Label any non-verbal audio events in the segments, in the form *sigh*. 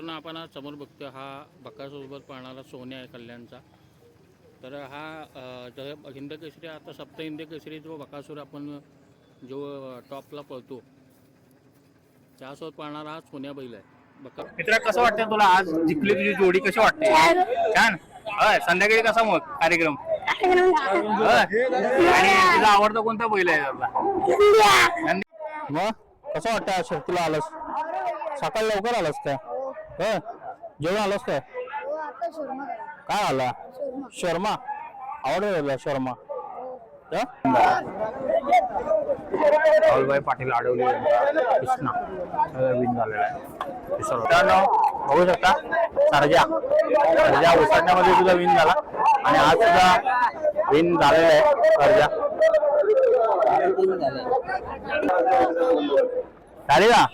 मित्रांनो आपण आज समोर बघतो हा बकासोबत पाळणारा सोन्या आहे कल्याणचा. तर हा अ, जो हिंद केसरी आता सप्त हिंद केसरी जो बकासूर आपण जो टॉपला पळतो त्यासोबत पाळणारा हा सोन्या बैल आहे. बका मित्रा कसं वाटतं तुला आज जिंकली तुझी जोडी? कशी वाटते? छान. होय संध्याकाळी कसा मग कार्यक्रम? होय. आणि तुझा आवडता कोणता बैल आहे आपला मग? कसं वाटतं आज? शक्तीला आलास? सकाळी लवकर आलास काय? होय जेवण आलास काय? हो आता शोरमा करा काय आला? शोरमा. शर्मा? आवडला शर्मा? हा? राहुलभाई पाटील आडवले. कृष्णा. विन झालेला आहे. मित्रांनो बघू शकता सरजा. सरजा उसाटण्यामध्ये सुद्धा विन झाला. आणि आज सुद्धा विन झालेला आहे सरजा. झाले का?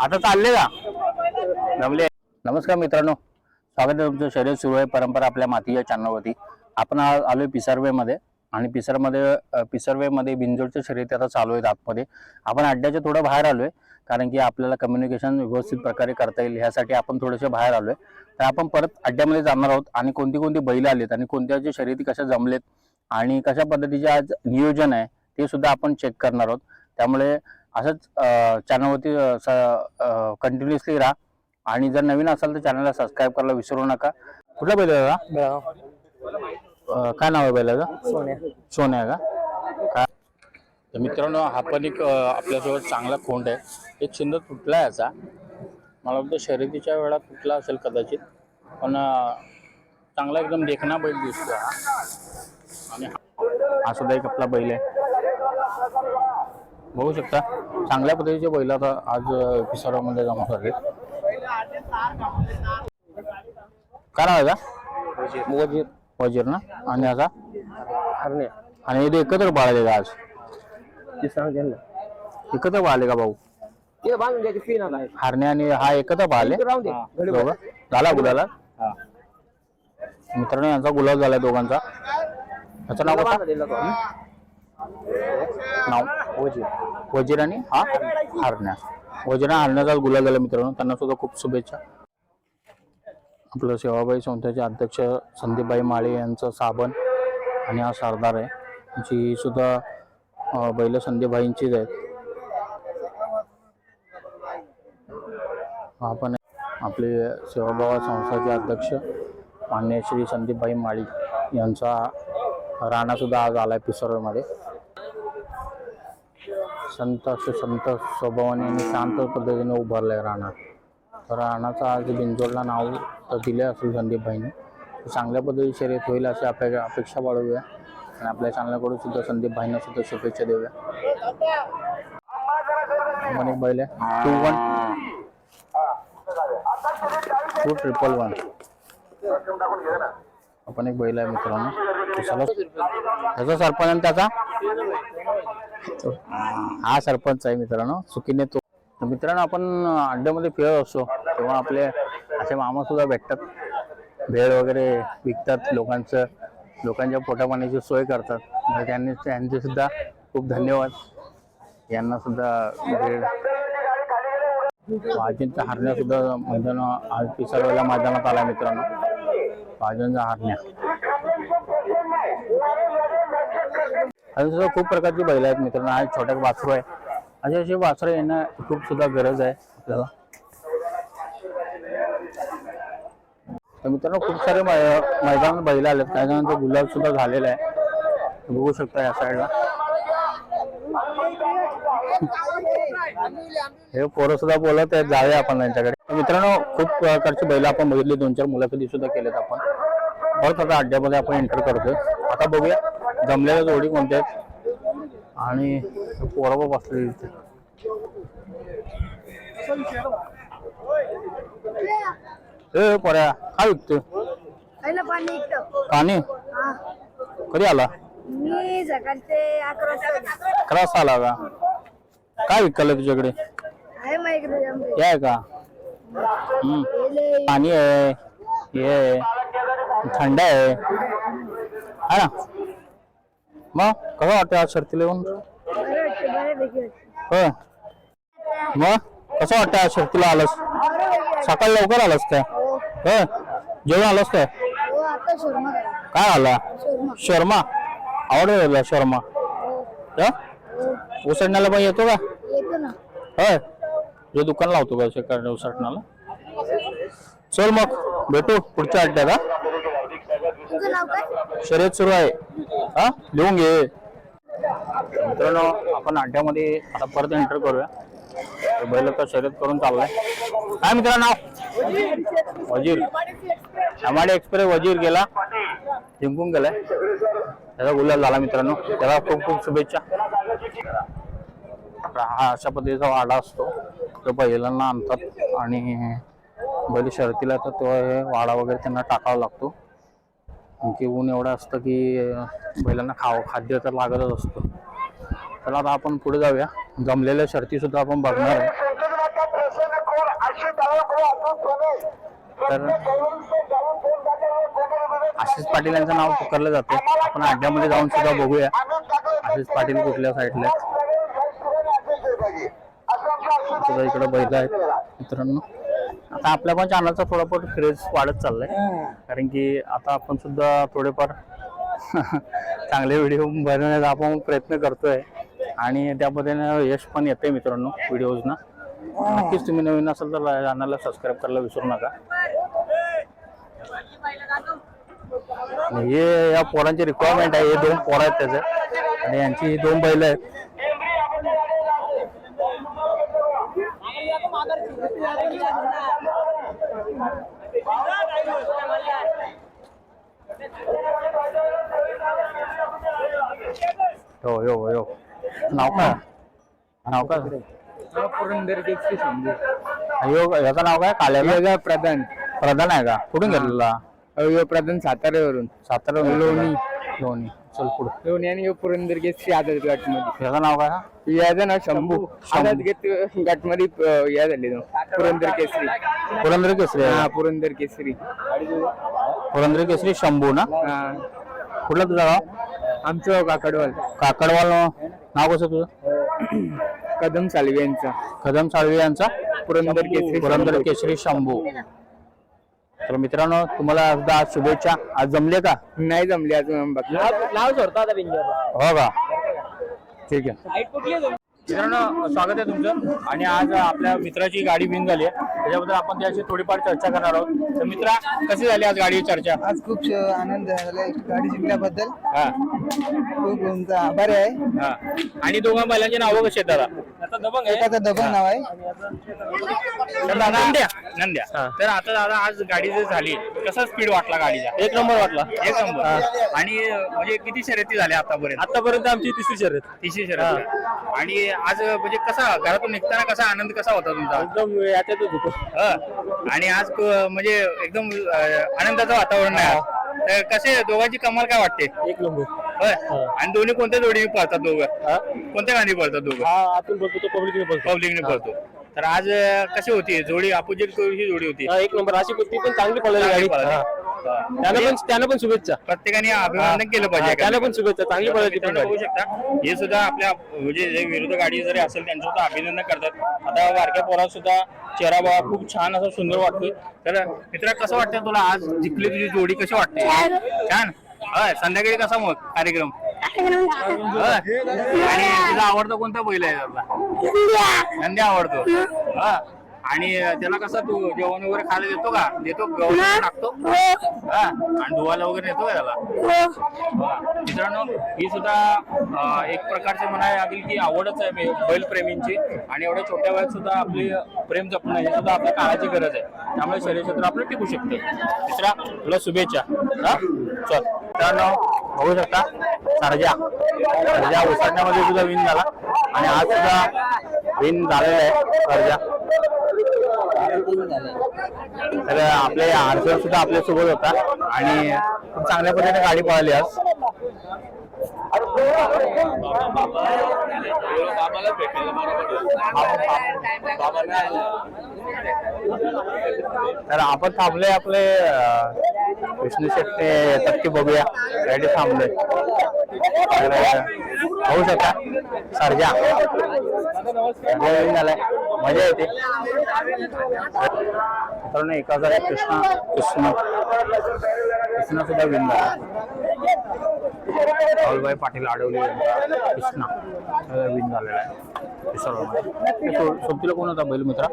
आता चालले का? जमले नमस्कार मित्रांनो. स्वागत आहे तुमचं शर्यत सुरू आहे परंपरा आपल्या मातीच्या चॅनलवरती आपण आज आलोय पिसर्वेमध्ये आणि पिसरमध्ये पिसर्वेमध्ये बिंजोडच्या शर्यती आता चालू आहेत आतमध्ये. आपण अड्ड्याच्या थोडं बाहेर आलोय कारण की आपल्याला कम्युनिकेशन व्यवस्थित प्रकारे करता येईल ह्यासाठी आपण थोडेसे बाहेर आलोय. तर आपण परत अड्ड्यामध्ये जाणार आहोत आणि कोणती कोणती बैल आलेत आणि कोणत्या शर्यती कशा जमलेत आणि कशा पद्धतीचे आज नियोजन आहे ते सुद्धा आपण चेक करणार आहोत. त्यामुळे असंच चॅनलवरती कंटिन्युअसली राहा. आणि जर नवीन असाल तर चॅनलला सबस्क्राईब करायला विसरू नका. कुठला बैल आहे दादा? अं, काय नाव आहे बैलाचं? सोन्या. सोन्या का? काय तर मित्रांनो हा पण एक अं, आपल्यासोबत चांगला खोंड आहे. एक सुंदर तुटला आहे याचा मला वाटतं शर्यतीच्या वेळा तुटला असेल कदाचित. पण अं, चांगला एकदम देखणा बैल दिसतो हा. आणि हा- हा सुद्धा एक आपला बैल आहे. बघू शकता. चांगल्या पद्धतीचे बैल आता आज अं, पिसारामध्ये जमा झाले काय नाव आहे का? वजीर. वजीर. ना? आणि याचा हरणे आणि हे एकत्र पाळले का आज? ते सांगते ना एकत्र पाळले का भाऊ? ते बांधून द्यायची हारणे आणि हा एकत्र पाळले? राहून दे. घडी दोघं? झाला गुलाला? मित्रांनो यांचा गुलाब झालाय दोघांचा. याचं नाव बांधा कसं दिला तो. नाव? वजीर. वजीर आणि हा? हारण्या. वजना आणि हारण्याचा गुलाब झाला मित्रांनो. त्यांना सुद्धा खूप शुभेच्छा. आपलं सेवाबाई संस्थेचे अध्यक्ष संदीपबाई माळे यांचं साबण आणि हा सरदार आहे. जी सुद्धा बैल संदीपबाईंचीच आहेत. आपण आपले सेवाभावा संस्थाचे अध्यक्ष मान्य श्री संदीपबाई माळी यांचा राणासुद्धा आज आला आहे पिसरमध्ये संत असे संत स्वभावाने आणि शांत पद्धतीने उभारलाय राणा तर राणाचं आज बिंजोडला नाव तर दिले असेल संदीपभाईने. तर चांगल्या पद्धतीने शर्यत होईल अशी अपे अपेक्षा बाळगूया. आणि आपल्या चॅनलकडून सुद्धा संदीपभाईंना सुद्धा शुभेच्छा देऊया. एक बैल two one two triple one आपण एक बैल आहे मित्रांनो. त्याचा सरपंच आणि त्याचा हा सरपंच आहे मित्रांनो चुकीने तो मित्रांनो आपण अड्ड्यामध्ये फिरत असतो. तेव्हा आपले असे मामा सुद्धा भेटतात. भेळ वगैरे विकतात लोकांचं. लोकांच्या पोटापाण्याची सोय करतात. तर त्यांनी त्यांचे सुद्धा खूप धन्यवाद. यांना सुद्धा भेळ अजिंठा हरण्या सुद्धा मैदान आज पिसारवाल्या मैदानात आला मित्रांनो. भाज्यांचा हारण्या. अजून सुद्धा खूप प्रकारची बैल आहेत मित्रांनो. आज छोट्या वासरू आहे. असे असे वासरं येणं खूप सुद्धा गरज आहे आपल्याला. तर मित्रांनो खूप सारे मैदान बैल आलेत. काही जणांचा गुलाब सुद्धा झालेला आहे. बघू शकता या साईडला हे पोरं सुद्धा बोलत आहेत जाऊया आपण त्यांच्याकडे. मित्रांनो खूप प्रकारची बैल आपण बघितली. दोन चार मुलाखती सुद्धा केल्यात आपण. परत आता अड्ड्यामध्ये आपण एंटर करतोय. आता बघूया जमलेल्या जोडी कोणत्या आहेत. आणि पोरं पण बसलेली इथे. ए पोऱ्या काय पहिलं पाणी कधी आला? मी सकाळचे अकरा. अकरा वाजता आला का? काय विकलं तुझ्याकडे? आहे का. पाणी आहे हे थंड आहे. है ना? मग कसं वाटतं आज शर्तीला येऊन. होय. मग कसं वाटतं आज शर्तीला आलंस. सकाळी लवकर आलास काय? हो हं? जेवण आलास काय? हो काय आला? शोरमा. आवडत तुला शर्मा? हो? हं? हो उसडण्याला पण येतो का? होय. जो दुकान लावतो का शेकडे उसटण्याला चल मग भेटू पुढच्या अड्ड्यात हा शर्यत सुरू आहे. हा लिहून घे. मित्रांनो आपण अड्ड्यामध्ये आता परत एंटर करूया. तर बैल तर शर्यत करून चाललाय. काय मित्रांनो? वजीर. एमआयडी एक्सप्रेस वजीर गेला. जिंकून गेलाय. त्याचा गुलाल झाला मित्रांनो. त्याला खूप खूप शुभेच्छा. हा अशा पद्धतीचा वाडा असतो. तो बैलांना आणतात आणि बैल शर्तीला तर तो हे वाडा वगैरे त्यांना टाकावा लागतो. की ऊन एवढं असतं की बैलांना खावं खाद्य तर लागतच असतं. चला आता आपण पुढे जाऊया. जमलेल्या शर्ती सुद्धा आपण बघणार आहे. तर आशिष पाटील यांचं नाव पुकारलं जातं आपण अड्ड्यामध्ये जाऊन सुद्धा बघूया. आशिष पाटील कुठल्या साईडला सुद्धा इकडे बैल आहेत मित्रांनो. आता आपल्या पण चॅनलचा थोडाफार क्रेज वाढत चाललाय. कारण की आता आपण सुद्धा थोडेफार *laughs* चांगले व्हिडिओ बनवण्याचा आपण प्रयत्न करतोय. आणि त्या पद्धतीने यश पण येते मित्रांनो व्हिडिओजना नक्कीच तुम्ही नवीन असाल तर चॅनलला सबस्क्राईब करायला विसरू नका. हे या पोरांची रिक्वायरमेंट आहे. हे दोन पोरं आहेत त्याचे. आणि यांची दोन बैल आहेत. हो हो हो नाव काय? नाव काय? पुरंदर गेटची समजू अयो याचं नाव काय? काल्या प्रधान. प्रधान आहे का? कुठून घेतलेला? अयो प्रधान साताऱ्यावरून. सातारा लोणी. लोणी. चल पुढे लोणी आणि ह्यो पुरंदर गेटची आदत गटमध्ये याचं नाव काय हा? याचं नाव शंभू. आदत गेट गटमध्ये या झाले तो पुरंदर केसरी. पुरंदर केसरी हा? पुरंदर केसरी. पुरंदर केसरी शंभू ना? हा. कुठलं तुझं गाव? आमचं काकडवाल. काकडवाल नाव. कसं तुझं? कदम सालवे यांचा. कदम साळवे यांचा? पुरंदर केसरी पुरंदर केसरी शंभू. तर मित्रांनो तुम्हाला एकदा आज शुभेच्छा. आज जमले का? नाही जमले अजून नाव सोडतो आता बिंजर हो का? ठीक आहे. मित्रांनो स्वागत आहे तुमचं. आणि आज आपल्या मित्राची गाडी विन झाली आहे. त्याच्याबद्दल आपण त्याची थोडीफार चर्चा करणार आहोत. तर मित्रा कशी झाली आज गाडी चर्चा? आज खूप श- आनंद झाला गाडी जिंकल्याबद्दल हा. खूप तुमचा आभार आहे. हा. आणि दोघा बैलांची नावं कशी आहेत दादा? आता दबंग आहे. एकाचं दबंग नाव आहे. तर दादा नंद्या. नंद्या. तर आता दादा आज गाडी जर झाली कसा स्पीड वाटला गाडीचा? एक नंबर वाटला. एक नंबर. आणि म्हणजे किती शर्यती झाल्या आतापर्यंत? आतापर्यंत आमची तिसरी शर्यत. तिसरी शर्यत आणि आज म्हणजे कसा घरातून निघताना कसा आनंद कसा होता तुमचा? एकदम याच्यातच होतो. हं. आणि आज क- म्हणजे एकदम अं, आनंदाचं वातावरण आहे आज. तर कसे दोघांची कमाल काय वाटते? एक नंबर. होय. आणि दोन्ही कोणत्या जोडी पळतात दोघं? कोणत्या गाणी पळतात दोघं? हा आतून बोलतो तो पब्लिकने बोलतो पब्लिकने पळतो. तर आज अं, कशी होती? जोडी अपोजिट ही जोडी होती. हा, एक नंबर. अशी कुठली पण चांगली पळाली गाडी. पळाली. हा. त्यानं पण त्यानं पण शुभेच्छा. प्रत्येकाने अभिनंदन केलं पाहिजे हा, त्याला पण शुभेच्छा. चांगली पळाली ती पण मित्रांनो गाडी. बघू शकता हे सुद्धा आपल्या म्हणजे जे विरुद्ध गाडी जरी असेल त्यांचं सुद्धा अभिनंदन करतात. आता बारक्या पोरात सुद्धा चेहरा बाबा खूप छान असं सुंदर वाटतोय. तर मित्रा कसं वाटतं तुला आज जिंकली तुझी जोडी कशी वाटते? छान. होय संध्याकाळी कसा मग कार्यक्रम? होय. आणि तुझा आवडता कोणता बैल आहे त्यातला नंदी आवडतो. हा. आणि त्याला कसा तू जेवण वगैरे खायला देतो का? देतो गवत टाकतो. हा. आणि धुवायला वगैरे नेतो का त्याला? हा. मित्रांनो ही सुद्धा अं, एक प्रकारचे म्हणायला लागेल की आवडच आहे बे- बैलप्रेमींची. आणि एवढ्या छोट्या वयात सुद्धा आपली प्रेम जपणं हे सुद्धा आपल्या काळाची गरज आहे. त्यामुळे शरीर क्षेत्र आपलं टिकू शकते. मित्रा तुला शुभेच्छा. हा? चल. मित्रांनो बघू शकता सरजा. सरजा उसाटण्यामध्ये सुद्धा विन झाला. आणि आज सुद्धा विन झालेला आहे सरजा. तर आपले आरसर सुद्धा आपल्यासोबत होता. आणि खूप चांगल्या पद्धतीने गाडी पळाली आज. तर आपण थांबले आपले विष्णू शेट्टी येतात की बघूया. रेडी थांबलोय. तर होऊ शकता. सर्जा. झालाय. मजा येते. मित्रांनो एका जागी कृष्णा कृष्ण. कृष्णा सुद्धा विन झाला राहुलभाई पाटील आडवले यांचा कृष्णा. विन झालेला आहे. पिसोडमध्ये. सोबतीला कोण होता बैल मित्रा?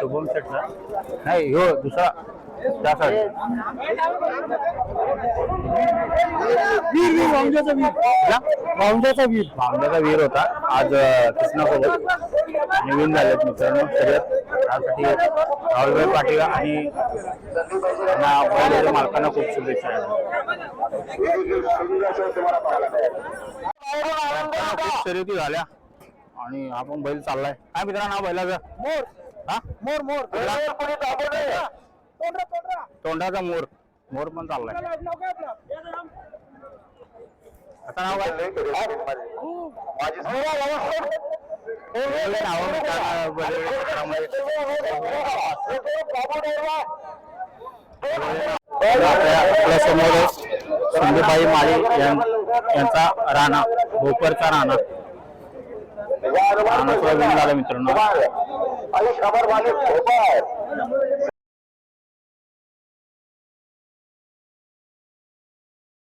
शुभम शेटचा नाही हो दुसरा. त्या साईड भाऊंजाचा वीर. भाऊंजाचा वीर. होता. आज अं, कृष्णासोबत विन झालेत मित्रांनो शर्यत त्यासाठी राहुलभाई पाटील आणि त्यांना बैलाच्या मालकांना खूप शुभेच्छा आहेत. खूप शर्यती झाल्या. आणि हा पण बैल चाललाय. काय मित्रांनो बैलाचं? मोर. हा? मोर मोर. तोंडाचा मोर. मोर पण चाललाय. आता नाव काय नावं. आपल्यासमोर संजूबाई माळी यांचा राणा भोकरचा राणा. राणा सुद्धा विन झाला मित्रांनो.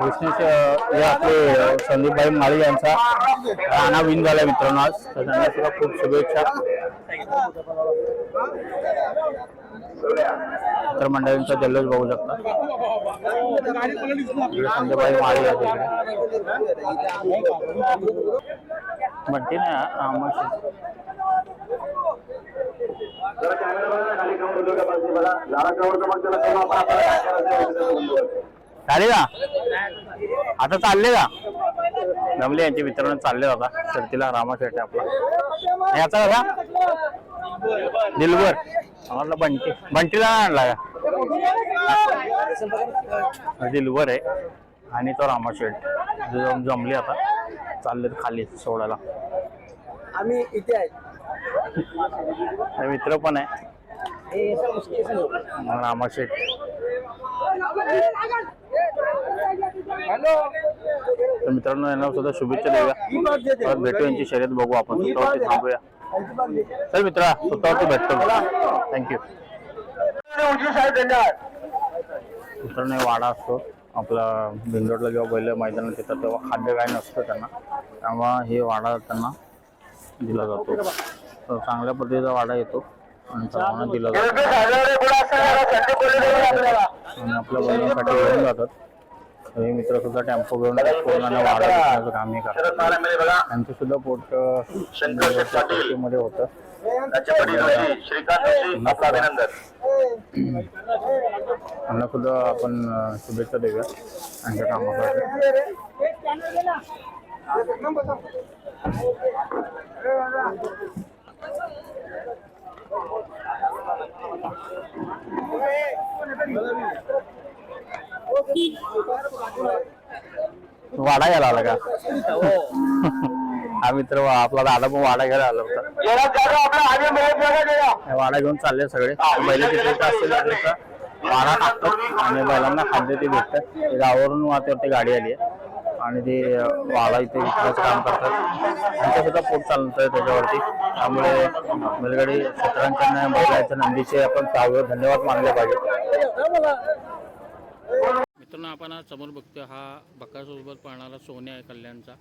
विष्णेश हे आपले संदीपभाई माळी यांचा राणा विन झाला मित्रांनो आज. तर त्यांना सुद्धा खूप शुभेच्छा. तर मंडळींचा जल्लोष बघू शकता. इकडे माळी या तिकडे म्हणते ना झाले का? आता चालले का? जमले यांचे मित्रांनो चालले आता शर्तीला रामा शेटे आपला. याचा कसा दिलबर आम्हाला बंटी. बंटीला नाही आणला का? दिलबर आहे. आणि तो रामा शेट जमले आता. चालले खाली सोडायला. आम्ही इथे आहे. आणि मित्र पण आहे. रामा शेट तर मित्रांनो यांना सुद्धा शुभेच्छा देऊया. परत भेटू यांची शर्यत बघू आपण. स्वतःवरती थांबूया. चल मित्रा स्वतःवरती भेटतो थँक्यू मित्रांनो हे वाडा असतो. आपला भिंजोडला जेव्हा बैल मैदानात येतात तेव्हा खाद्य काय नसतं त्यांना. त्यामुळे हे वाडा त्यांना दिला जातो. तर चांगल्या पद्धतीचा वाडा येतो आणि सर्वांना दिला जातो. आणि आपल्या बैलांसाठी घेऊन जातात. तर हे मित्र सुद्धा टेम्पो घेऊन पूर्णाने वाडा विकण्याचं काम हे करतात. त्यांचं सुद्धा पोटमध्ये होतं. त्यांना सुद्धा आपण शुभेच्छा देऊया. त्यांच्या कामासाठी. वाडा घ्यायला आला का? हा मित्र आपला दादा पण वाडा घ्यायला आला होता. वाडा घेऊन चालले सगळे. बैल तिथे असतील वाडा टाकतात आणि बैलांना खाद्य ते भेटतात गावावरून वाटते गाडी आली आहे. आणि ते वाला इथे विकण्याचं काम करतात. त्यांचं सुद्धा पोट चालत आहे त्याच्यावरती. त्यामुळे बैलगाडी क्षेत्रांच्या बैलाच्या नंदीचे आपण त्यावर धन्यवाद मानले पाहिजे मित्रांनो आपण आज समोर बघतोय हा बकासोबत पाहणारा सोन्या आहे कल्याणचा.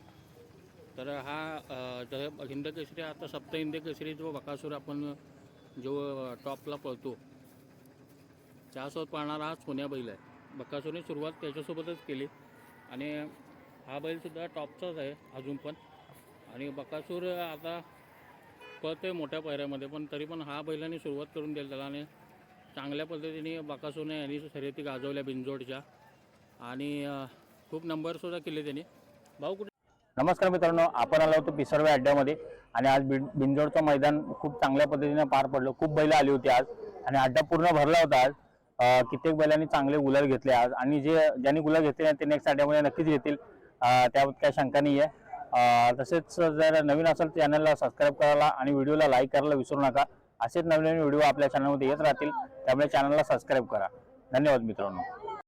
तर हा जर हिंद केसरी आता सप्त हिंद केसरी जो बकासूर आपण जो टॉपला पळतो त्यासोबत पाळणारा हा सोन्या बैल आहे. बकासूरने सुरुवात त्याच्यासोबतच केली. आणि हा बैलसुद्धा टॉपचाच आहे अजून पण. आणि बकासूर आता पळतोय मोठ्या पायऱ्यामध्ये पण तरी पण हा बैलाने सुरुवात करून दिली त्याला आणि चांगल्या पद्धतीने बकासूरने यांनी शर्यती गाजवल्या बिंजोडच्या आणि खूप नंबरसुद्धा केले त्यांनी. भाऊ कुठे? नमस्कार मित्रांनो आपण आलो होतो पिसर्वे अड्ड्यामध्ये आणि आज बिंजोडचं मैदान खूप चांगल्या पद्धतीने पार पडलं. खूप बैल आली होती आज आणि अड्डा पूर्ण भरला होता आज. कित्येक बैलांनी चांगले गुलाल घेतले आज आणि जे ज्यांनी गुलाल घेतले ते नेक्स्ट अड्ड्यामध्ये नक्कीच घेतील त्याबद्दल त्याबाबत काही शंका नाही आहे तसेच जर नवीन असेल तर चॅनलला सबस्क्राईब करायला आणि व्हिडिओला लाईक करायला विसरू नका. असेच नवीन नवीन व्हिडिओ आपल्या चॅनलमध्ये येत राहतील. त्यामुळे चॅनलला सबस्क्राईब करा. धन्यवाद मित्रांनो.